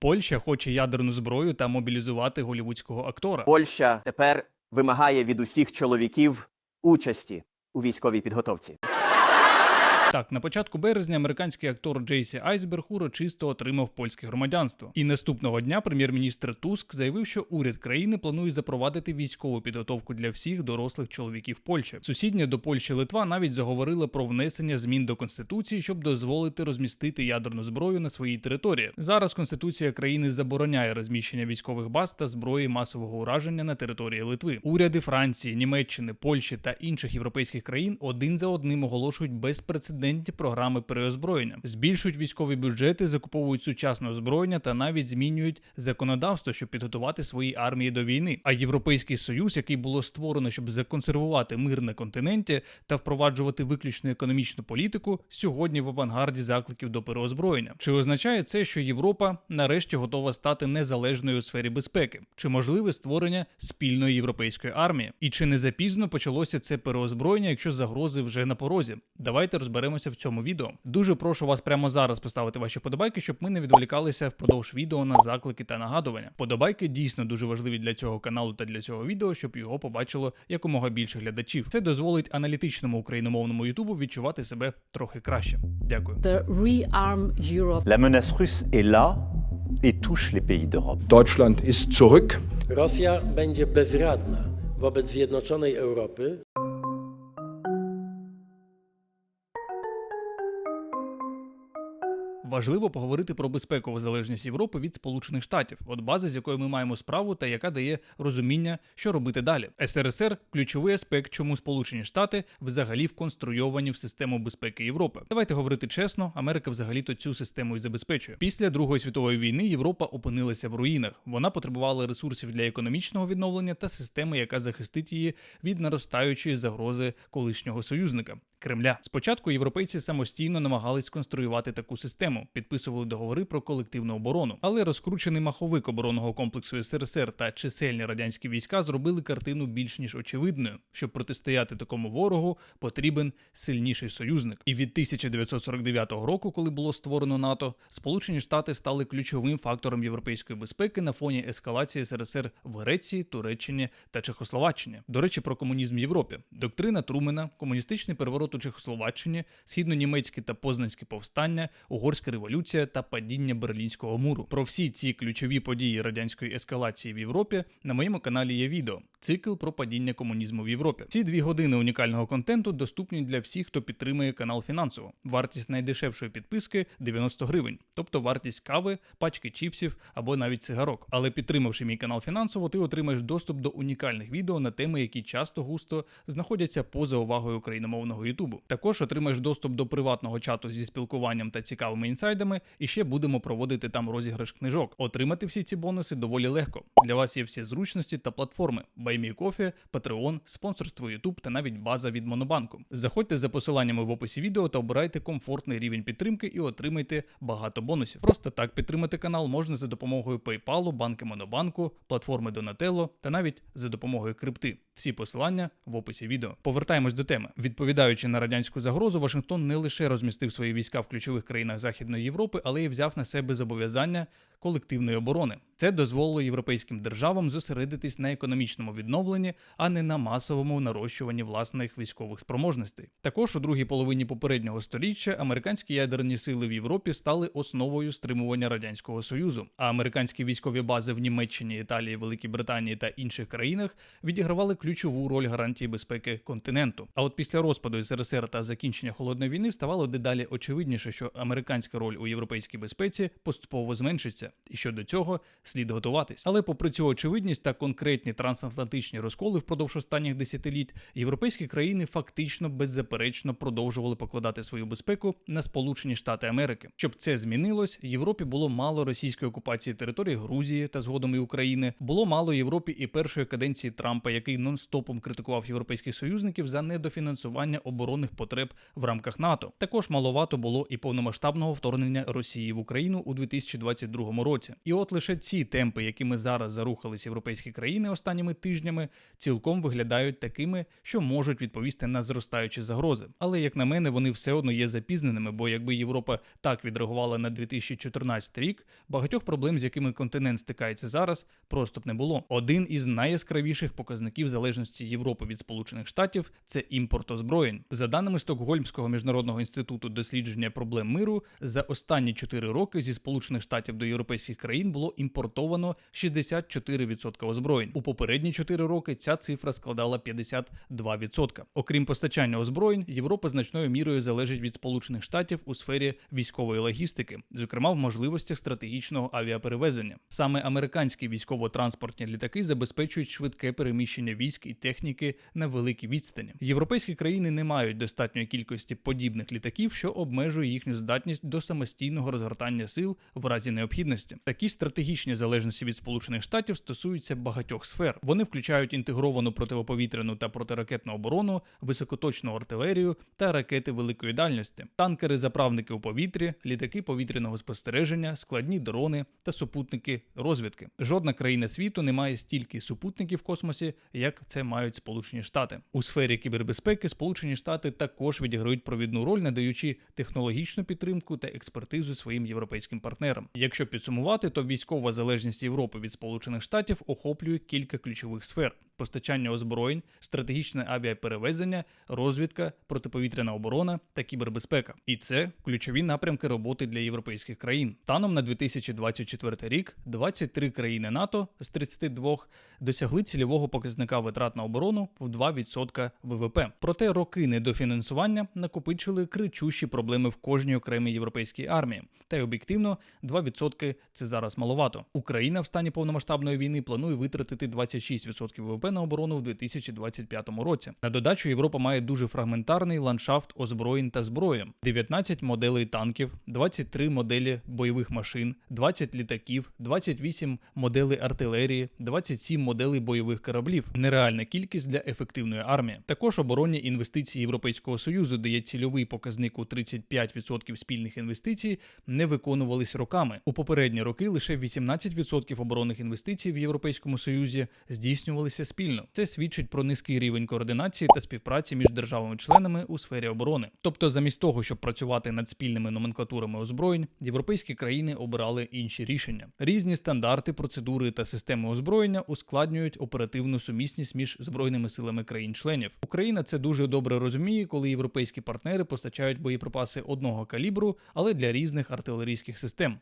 Польща хоче ядерну зброю та мобілізувати голівудського актора. Польща тепер вимагає від усіх чоловіків участі у військовій підготовці. Так, на початку березня американський актор Джейсі Айсберг урочисто отримав польське громадянство. І наступного дня прем'єр-міністр Туск заявив, що уряд країни планує запровадити військову підготовку для всіх дорослих чоловіків Польщі. Сусідня до Польщі Литва навіть заговорила про внесення змін до конституції, щоб дозволити розмістити ядерну зброю на своїй території. Зараз конституція країни забороняє розміщення військових баз та зброї масового ураження на території Литви. Уряди Франції, Німеччини, Польщі та інших європейських країн один за одним оголошують безпрецедентні програми переозброєння, збільшують військові бюджети, закуповують сучасне озброєння та навіть змінюють законодавство, щоб підготувати свої армії до війни. А Європейський Союз, який було створено, щоб законсервувати мир на континенті та впроваджувати виключно економічну політику, сьогодні в авангарді закликів до переозброєння. Чи означає це, що Європа нарешті готова стати незалежною у сфері безпеки? Чи можливе створення спільної європейської армії? І чи не запізно почалося це переозброєння, якщо загрози вже на порозі? Давайте розберемося в цьому відео. Дуже прошу вас прямо зараз поставити ваші подобайки, щоб ми не відволікалися впродовж відео на заклики та нагадування. Подобайки дійсно дуже важливі для цього каналу та для цього відео, щоб його побачило якомога більше глядачів. Це дозволить аналітичному україномовному Ютубу відчувати себе трохи краще. Дякую. the rearm Europe. La menace russe est là et touche les pays d'Europe. Deutschland ist zurück. Rosja będzie bezradna wobec zjednoczonej Europy. Важливо поговорити про безпекову залежність Європи від Сполучених Штатів, от база, з якою ми маємо справу та яка дає розуміння, що робити далі. СРСР ключовий аспект, чому Сполучені Штати взагалі вконструйовані в систему безпеки Європи. Давайте говорити чесно, Америка взагалі-то цю систему і забезпечує. Після Другої світової війни Європа опинилася в руїнах. Вона потребувала ресурсів для економічного відновлення та системи, яка захистить її від наростаючої загрози колишнього союзника. Кремля спочатку європейці самостійно намагались конструювати таку систему, підписували договори про колективну оборону, але розкручений маховик оборонного комплексу ссрср та чисельні радянські війська зробили картину більш ніж очевидною. Щоб протистояти такому ворогу, потрібен сильніший союзник. І від 1949 року, коли було створено НАТО, Сполучені Штати стали ключовим фактором європейської безпеки на фоні ескалації СРСР в Греції, Туреччині та Чехословаччині. До речі, про комунізм в Європі. Доктрина Трумена, комуністичний переворот у Чехословаччині, східно-німецькі та познанські повстання, угорська революція та падіння Берлінського муру. Про всі ці ключові події радянської ескалації в Європі на моєму каналі є відео. Цикл про падіння комунізму в Європі. Ці дві години унікального контенту доступні для всіх, хто підтримує канал фінансово. Вартість найдешевшої підписки 90 гривень, тобто вартість кави, пачки чіпсів або навіть цигарок. Але підтримавши мій канал фінансово, ти отримаєш доступ до унікальних відео на теми, які часто густо знаходяться поза увагою україномовного Ютубу. Також отримаєш доступ до приватного чату зі спілкуванням та цікавими інсайдами, і ще будемо проводити там розіграш книжок. Отримати всі ці бонуси доволі легко. Для вас є всі зручності та платформи: BuyMeCoffee, Patreon, спонсорство YouTube та навіть база від Монобанку. Заходьте за посиланнями в описі відео та обирайте комфортний рівень підтримки і отримайте багато бонусів. Просто так підтримати канал можна за допомогою PayPal, банки Монобанку, платформи Donatello та навіть за допомогою крипти. Всі посилання в описі відео. Повертаємось до теми. Відповідаючи на радянську загрозу, Вашингтон не лише розмістив свої війська в ключових країнах Західної Європи, але й взяв на себе зобов'язання колективної оборони. Це дозволило європейським державам зосередитись на економічному відновленні, а не на масовому нарощуванні власних військових спроможностей. Також у другій половині попереднього століття американські ядерні сили в Європі стали основою стримування радянського союзу. А американські військові бази в Німеччині, Італії, Великій Британії та інших країнах відігравали ключову роль гарантії безпеки континенту. А от після розпаду СРСР та закінчення холодної війни ставало дедалі очевидніше, що американська роль у європейській безпеці поступово зменшиться, і що до цього слід готуватись. Але попри цю очевидність та конкретні трансатлантичні розколи впродовж останніх десятиліть, європейські країни фактично беззаперечно продовжували покладати свою безпеку на Сполучені Штати Америки. Щоб це змінилось, Європі було мало російської окупації території Грузії та згодом і України. Було мало Європі і першої каденції Трампа, який нон-стопом критикував європейських союзників за недофінансування оборонних потреб в рамках НАТО. Також маловато було і повномасштабного вторгнення Росії в Україну у 2022 році. І от лише ці темпи, якими зараз зарухались європейські країни останніми тижнями, цілком виглядають такими, що можуть відповісти на зростаючі загрози. Але як на мене, вони все одно є запізненими, бо якби Європа так відреагувала на 2014 рік, багатьох проблем, з якими континент стикається зараз, просто б не було. Один із найяскравіших показників залежності Європи від Сполучених Штатів це імпорт озброєнь. За даними Стокгольмського міжнародного інституту дослідження проблем миру, за останні 4 роки зі Сполучених Штатів до європейських країн було імпортовано 64% озброєнь. У попередні 4 роки ця цифра складала 52%. Окрім постачання озброєнь, Європа значною мірою залежить від Сполучених Штатів у сфері військової логістики, зокрема в можливостях стратегічного авіаперевезення. Саме американські військово-транспортні літаки забезпечують швидке переміщення військ і техніки на великій відстані. Європейські країни не мають достатньої кількості подібних літаків, що обмежує їхню здатність до самостійного розгортання сил в разі необхідності. Такі стратегічні залежності від Сполучених Штатів стосуються багатьох сфер. Вони включають інтегровану противоповітряну та протиракетну оборону, високоточну артилерію та ракети великої дальності, танкери, заправники у повітрі, літаки повітряного спостереження, складні дрони та супутники розвідки. Жодна країна світу не має стільки супутників в космосі, як це мають Сполучені Штати. У сфері кібербезпеки Сполучені Штати також відіграють провідну роль, надаючи технологічну підтримку та експертизу своїм європейським партнерам. Якщо підсумувати, то військова залежність Європи від Сполучених Штатів охоплює кілька ключових сфер: постачання озброєнь, стратегічне авіаперевезення, розвідка, протиповітряна оборона та кібербезпека. І це ключові напрямки роботи для європейських країн. Станом на 2024 рік 23 країни НАТО з 32 досягли цільового показника витрат на оборону в 2% ВВП. Проте роки недофінансування накопичили кричущі проблеми в кожній окремій європейській армії. Та й об'єктивно 2% це зараз маловато. Україна в стані повномасштабної війни планує витратити 26% ВВП на оборону в 2025 році. На додачу Європа має дуже фрагментарний ландшафт озброєнь та зброї: 19 моделей танків, 23 моделі бойових машин, 20 літаків, 28 моделей артилерії, 27 моделей бойових кораблів. Нереальна кількість для ефективної армії. Також оборонні інвестиції Європейського союзу, де є цільовий показник у 35% спільних інвестицій, не виконувались роками. У попередні роки лише 18% оборонних інвестицій в Європейському Союзі здійснювалися спільно. Це свідчить про низький рівень координації та співпраці між державами-членами у сфері оборони. Тобто, замість того, щоб працювати над спільними номенклатурами озброєнь, європейські країни обирали інші рішення. Різні стандарти, процедури та системи озброєння ускладнюють оперативну сумісність між збройними силами країн-членів. Україна це дуже добре розуміє, коли європейські партнери постачають боєприпаси одного калібру, але для різних артилерійських систем.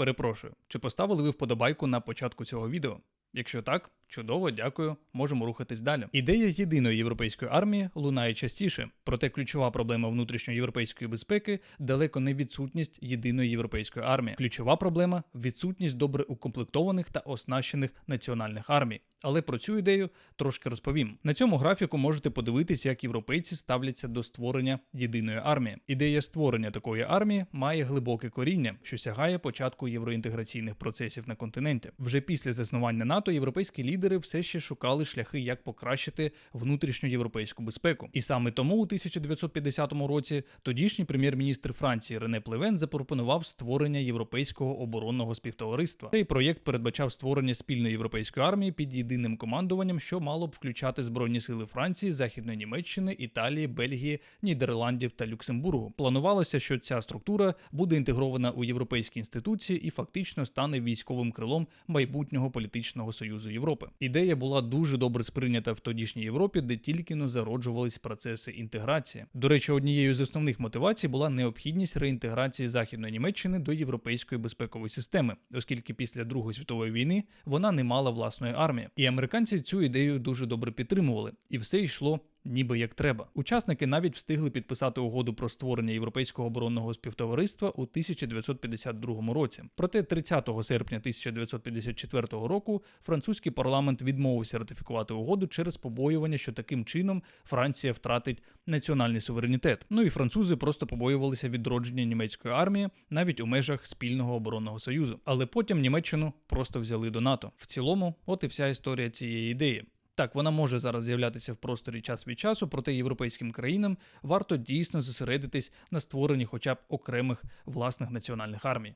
Перепрошую, чи поставили ви вподобайку на початку цього відео? Якщо так, чудово, дякую, можемо рухатись далі. Ідея єдиної європейської армії лунає частіше, проте ключова проблема внутрішньоєвропейської безпеки далеко не відсутність єдиної європейської армії. Ключова проблема відсутність добре укомплектованих та оснащених національних армій. Але про цю ідею трошки розповім. На цьому графіку можете подивитися, як європейці ставляться до створення єдиної армії. Ідея створення такої армії має глибоке коріння, що сягає початку євроінтеграційних процесів на континенті. Вже після заснування НАТО європейські лідери все ще шукали шляхи, як покращити внутрішню європейську безпеку. І саме тому у 1950 році тодішній прем'єр-міністр Франції Рене Плевен запропонував створення європейського оборонного співтовариства. Цей проєкт передбачав створення спільної європейської армії під єдиним командуванням, що мало б включати збройні сили Франції, Західної Німеччини, Італії, Бельгії, Нідерландів та Люксембургу. Планувалося, що ця структура буде інтегрована у європейські інституції і фактично стане військовим крилом майбутнього політичного союзу Європи. Ідея була дуже добре сприйнята в тодішній Європі, де тільки но зароджувались процеси інтеграції. До речі, однією з основних мотивацій була необхідність реінтеграції Західної Німеччини до європейської безпекової системи, оскільки після Другої світової війни вона не мала власної армії. І американці цю ідею дуже добре підтримували, і все йшло. Ніби як треба. Учасники навіть встигли підписати угоду про створення Європейського оборонного співтовариства у 1952 році. Проте 30 серпня 1954 року французький парламент відмовився ратифікувати угоду через побоювання, що таким чином Франція втратить національний суверенітет. Ну і французи просто побоювалися відродження німецької армії навіть у межах спільного оборонного союзу. Але потім Німеччину просто взяли до НАТО. В цілому, от і вся історія цієї ідеї. Так, вона може зараз з'являтися в просторі час від часу, проте європейським країнам варто дійсно зосередитись на створенні хоча б окремих власних національних армій.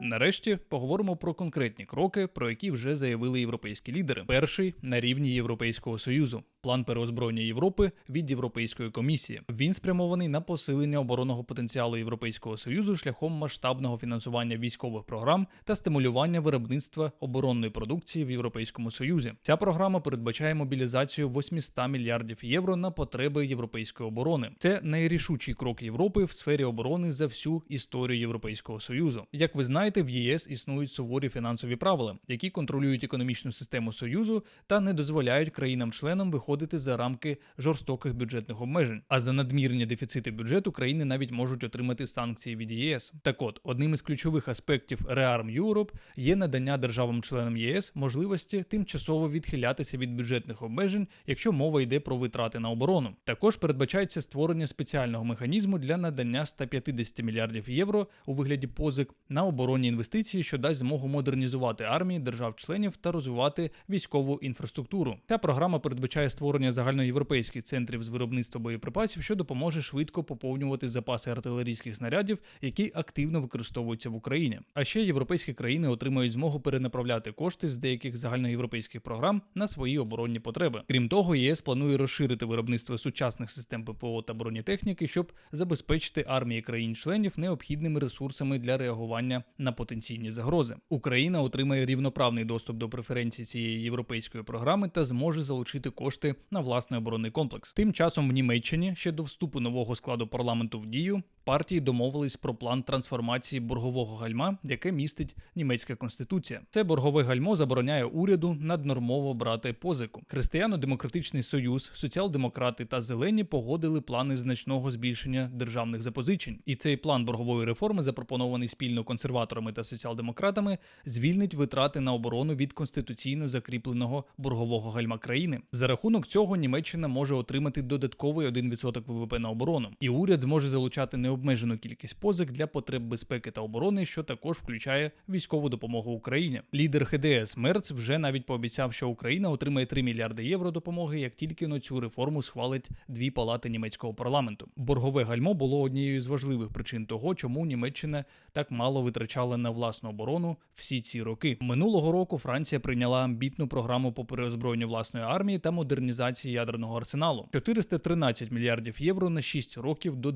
Нарешті поговоримо про конкретні кроки, про які вже заявили європейські лідери. Перший на рівні Європейського союзу. План переозброєння Європи від Європейської комісії. Він спрямований на посилення оборонного потенціалу Європейського союзу шляхом масштабного фінансування військових програм та стимулювання виробництва оборонної продукції в Європейському Союзі. Ця програма передбачає мобілізацію 800 мільярдів євро на потреби європейської оборони. Це найрішучий крок Європи в сфері оборони за всю історію Європейського союзу. Як ви знаєте, в ЄС існують суворі фінансові правила, які контролюють економічну систему союзу та не дозволяють країнам-членам виходити за рамки жорстоких бюджетних обмежень. А за надмірні дефіцити бюджету країни навіть можуть отримати санкції від ЄС. Так от, одним із ключових аспектів Rearm Europe є надання державам-членам ЄС можливості тимчасово відхилятися від бюджетних обмежень, якщо мова йде про витрати на оборону. Також передбачається створення спеціального механізму для надання 150 мільярдів євро у вигляді позик на оборонні інвестиції, що дасть змогу модернізувати армії держав-членів та розвивати військову інфраструктуру. Ця програма передбачає створення загальноєвропейських центрів з виробництва боєприпасів, що допоможе швидко поповнювати запаси артилерійських снарядів, які активно використовуються в Україні. А ще європейські країни отримають змогу перенаправляти кошти з деяких загальноєвропейських програм на свої оборонні потреби. Крім того, ЄС планує розширити виробництво сучасних систем ППО та бронетехніки, щоб забезпечити армії країн-членів необхідними ресурсами для реагування на потенційні загрози. Україна отримає рівноправний доступ до преференцій цієї європейської програми та зможе залучити кошти на власний оборонний комплекс. Тим часом в Німеччині ще до вступу нового складу парламенту в дію партії домовились про план трансформації боргового гальма, яке містить німецька конституція. Це боргове гальмо забороняє уряду наднормово брати позику. Християно-демократичний союз, соціал-демократи та зелені погодили плани значного збільшення державних запозичень. І цей план боргової реформи, запропонований спільно консерваторами та соціал-демократами, звільнить витрати на оборону від конституційно закріпленого боргового гальма країни. За рахунок цього Німеччина може отримати додатковий 1% ВВП на оборону, і уряд зможе залучати необмежену кількість позик для потреб безпеки та оборони, що також включає військову допомогу Україні. Лідер ХДС Мерц вже навіть пообіцяв, що Україна отримає 3 мільярди євро допомоги, як тільки на цю реформу схвалить дві палати німецького парламенту. Боргове гальмо було однією з важливих причин того, чому Німеччина так мало витрачала на власну оборону всі ці роки. Минулого року Франція прийняла амбітну програму по переозброєнню власної армії та модернізації ядерного арсеналу 413 мільярдів євро на 6 років до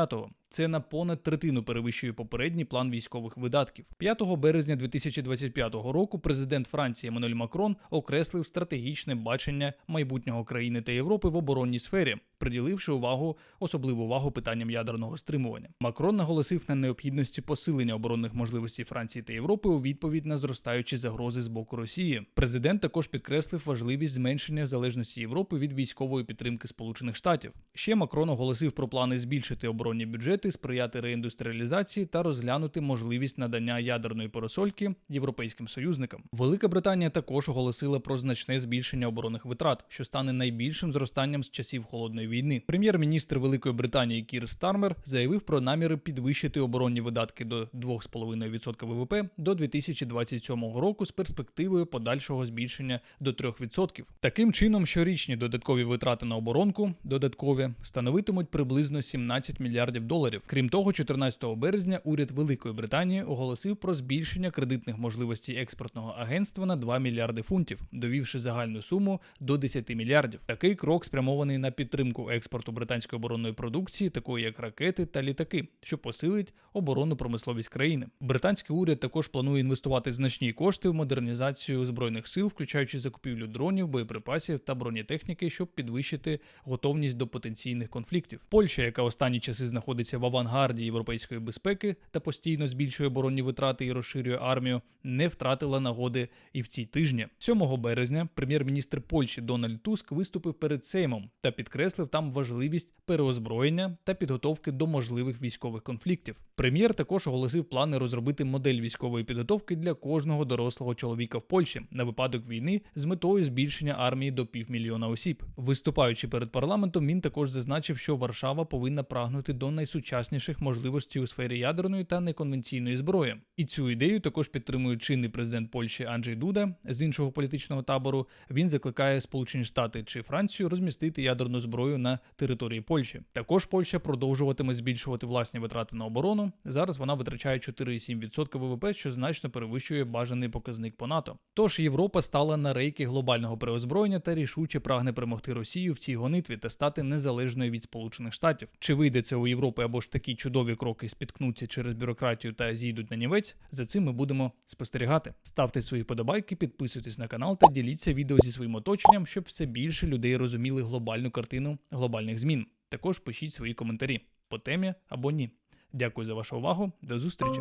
2030-го. Це на понад третину перевищує попередній план військових видатків. 5 березня 2025 року президент Франції Еммануель Макрон окреслив стратегічне бачення майбутнього країни та Європи в оборонній сфері. Приділивши увагу особливу увагу питанням ядерного стримування, Макрон наголосив на необхідності посилення оборонних можливостей Франції та Європи у відповідь на зростаючі загрози з боку Росії. Президент також підкреслив важливість зменшення залежності Європи від військової підтримки Сполучених Штатів. Ще Макрон оголосив про плани збільшити оборонні бюджети, сприяти реіндустріалізації та розглянути можливість надання ядерної парасольки європейським союзникам. Велика Британія також оголосила про значне збільшення оборонних витрат, що стане найбільшим зростанням з часів холодної війни. Прем'єр-міністр Великої Британії Кір Стармер заявив про наміри підвищити оборонні видатки до 2,5% ВВП до 2027 року з перспективою подальшого збільшення до 3%. Таким чином, щорічні додаткові витрати на оборонку додаткові становитимуть приблизно 17 мільярдів доларів. Крім того, 14 березня уряд Великої Британії оголосив про збільшення кредитних можливостей експортного агентства на 2 мільярди фунтів, довівши загальну суму до 10 мільярдів. Такий крок спрямований на підтримку експорту британської оборонної продукції, такої як ракети та літаки, що посилить оборонну промисловість країни. Британський уряд також планує інвестувати значні кошти в модернізацію збройних сил, включаючи закупівлю дронів, боєприпасів та бронетехніки, щоб підвищити готовність до потенційних конфліктів. Польща, яка останні часи знаходиться в авангарді європейської безпеки та постійно збільшує оборонні витрати і розширює армію, не втратила нагоди і в ці тижні. 7 березня прем'єр-міністр Польщі Дональд Туск виступив перед Сеймом та підкреслив там важливість переозброєння та підготовки до можливих військових конфліктів. Прем'єр також оголосив плани розробити модель військової підготовки для кожного дорослого чоловіка в Польщі на випадок війни з метою збільшення армії до півмільйона осіб. Виступаючи перед парламентом, він також зазначив, що Варшава повинна прагнути до найсучасніших можливостей у сфері ядерної та неконвенційної зброї. І цю ідею також підтримує чинний президент Польщі Анджей Дуда з іншого політичного табору. Він закликає Сполучені Штати чи Францію розмістити ядерну зброю на території Польщі. Також Польща продовжуватиме збільшувати власні витрати на оборону. Зараз вона витрачає 4,7% ВВП, що значно перевищує бажаний показник по НАТО. Тож Європа стала на рейки глобального переозброєння та рішуче прагне перемогти Росію в цій гонитві та стати незалежною від Сполучених Штатів. Чи вийде це у Європи або ж такі чудові кроки спіткнуться через бюрократію та зійдуть на нівець? За цим ми будемо спостерігати. Ставте свої подобайки, підписуйтесь на канал та діліться відео зі своїм оточенням, щоб все більше людей розуміли глобальну картину глобальних змін. Також пишіть свої коментарі по темі або ні. Дякую за вашу увагу. До зустрічі!